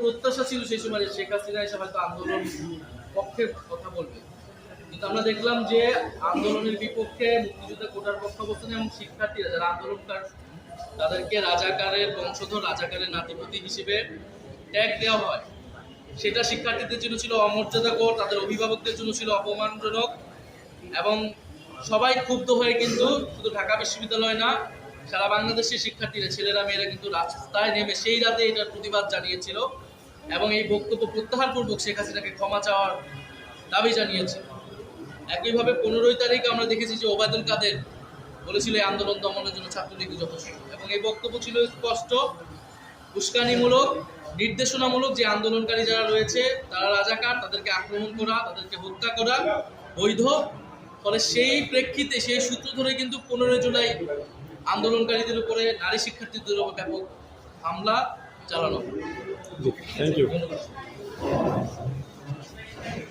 প্রত্যাশা ছিল সেই সময় শেখ হাসিনা এসে হয়তো আন্দোলন পক্ষে কথা বলবে। কিন্তু আমরা দেখলাম যে আন্দোলনের বিপক্ষে মুক্তিযুদ্ধ কোটার পক্ষে অবস্থানে এবং শিক্ষার্থীরা যারা আন্দোলনকার, তাদেরকে রাজাকারের বংশধর, রাজাকারের নাতিপতি হিসেবে ট্যাগ দেওয়া হয়। সেটা শিক্ষার্থীদের জন্য ছিল অমর্যাদাকর, তাদের অভিভাবকদের জন্য ছিল অপমানজনক এবং সবাই ক্ষুব্ধ হয়ে কিন্তু শুধু ঢাকা বিশ্ববিদ্যালয় না সারা বাংলাদেশের শিক্ষার্থীরা, ছেলেরা, মেয়েরা কিন্তু রাস্তায় নেমে সেই রাতে এটার প্রতিবাদ জানিয়েছিল এবং এই বক্তব্য প্রত্যাহার পূর্বক শেখ হাসিনাকে ক্ষমা চাওয়ার দাবি জানিয়েছে। একইভাবে পনেরোই তারিখ আমরা দেখেছি যে ওবায়দুল কাদের বলেছিল, এই আন্দোলন দমনের জন্য ছাত্রলীগ যথেষ্ট। এবং এই বক্তব্য ছিল স্পষ্ট, উস্কানিমূলক, নির্দেশনামূলক যে আন্দোলনকারী যারা রয়েছে, তারা রাজাকার, তাদেরকে আক্রমণ করা, তাদেরকে হত্যা করা বৈধ। ফলে সেই প্রেক্ষিতে, সেই সূত্র ধরে কিন্তু পনেরোই জুলাই আন্দোলনকারীদের উপরে নারী শিক্ষার্থীদের উপর ব্যাপক হামলা চালানো হয়। Thank you